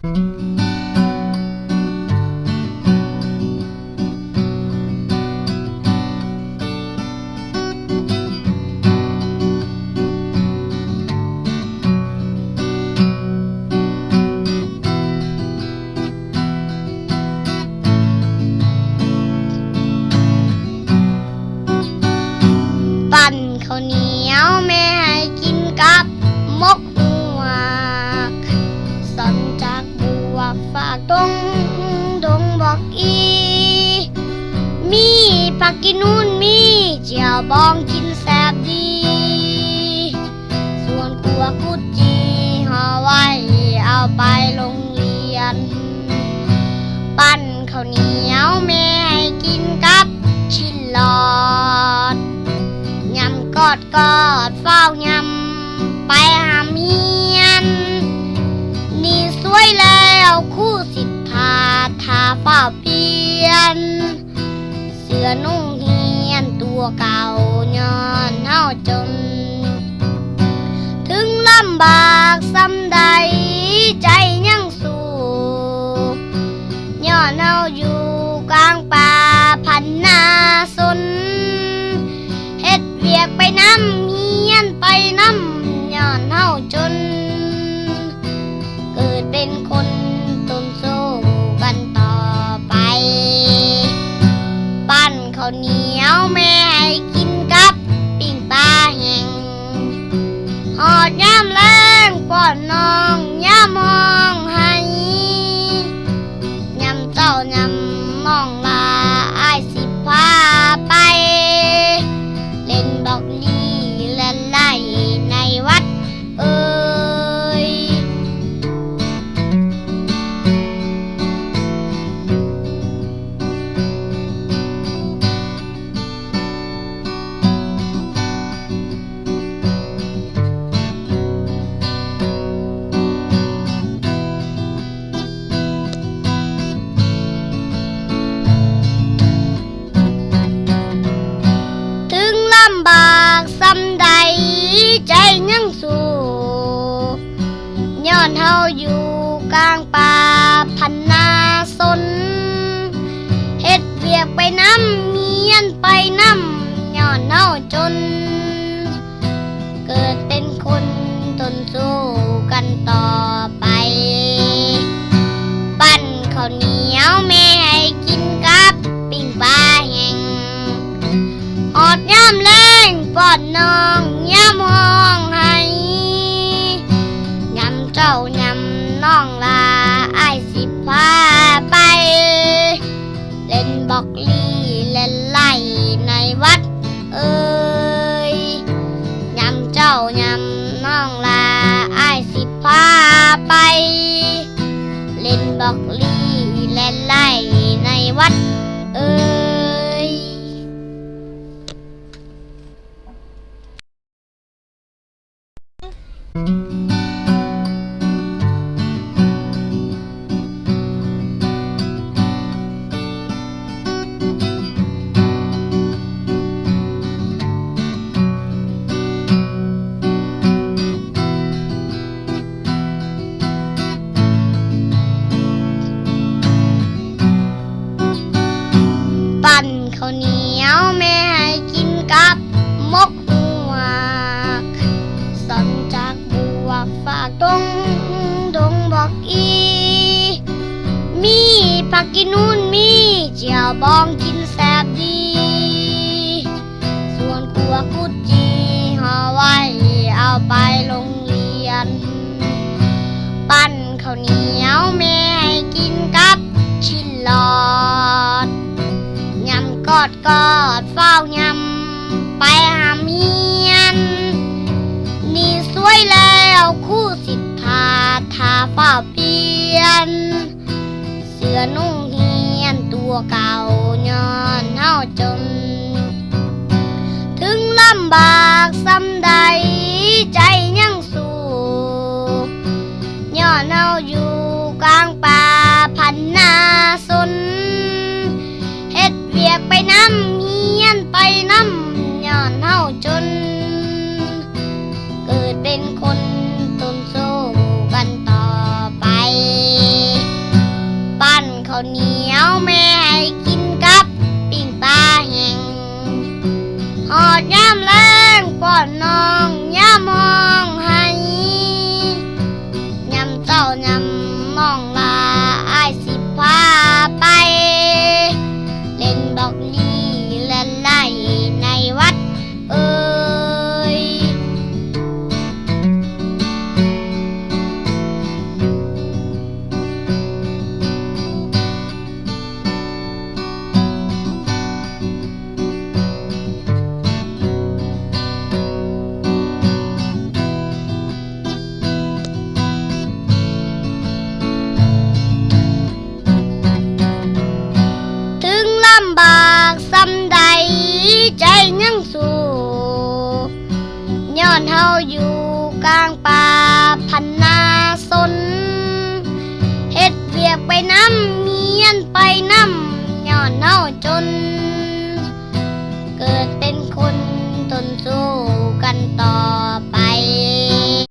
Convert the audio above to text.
ปั่นเขาเนี ผักกินนู่นมีเจียวบองกินแซบดี ส่วนขัวกุดจีห่อไว้เอาไปโรงเรียน ปั้นข้าวเหนียวแม่ให้กินกับชิ้นหลอดยำกอดกอดเฝ้ายำไปหามเฮียน นี่สวยแล้วคู่สิทธาทาเฝ้าเปลี่ยน ลือนุ่งเฮียนตัวเก่าย้อนเฮาจน ถึงลำบากซ้ำใดใจำบากซ้ำใดใจยังสู้ย้อนเฮาอยู่ ยำน้องลาอายสิพาไป เล่นบอกลีเล่นไล่ในวัดเออ บองกินแซบดี ส่วนขัวกุดจีห่อไว้เอาไปโรงเรียน ปั้นข้าวเหนียวแม่ให้กินกับชิ้นหลอดยำกอดกอดเฝ้ายำไปหามเฮียน นี่สวยแล้วคู่สิทธาทาเฝ้าเปลี่ยน เสือนุ่ง วเก่าย้อนเฮาจน ถึงลำบากซ้ำใดใจยังสู้ย้อนเฮาอยู่กลางป่าพันนาสนเฮ็ดเวียกไปน้ำเมียนไปน้ำย้อนเฮาจน เกิดเป็นคนตนโซกันต่อไป ปั้นขาเนีย น้องย่ามองให้ยำเจ้ายำ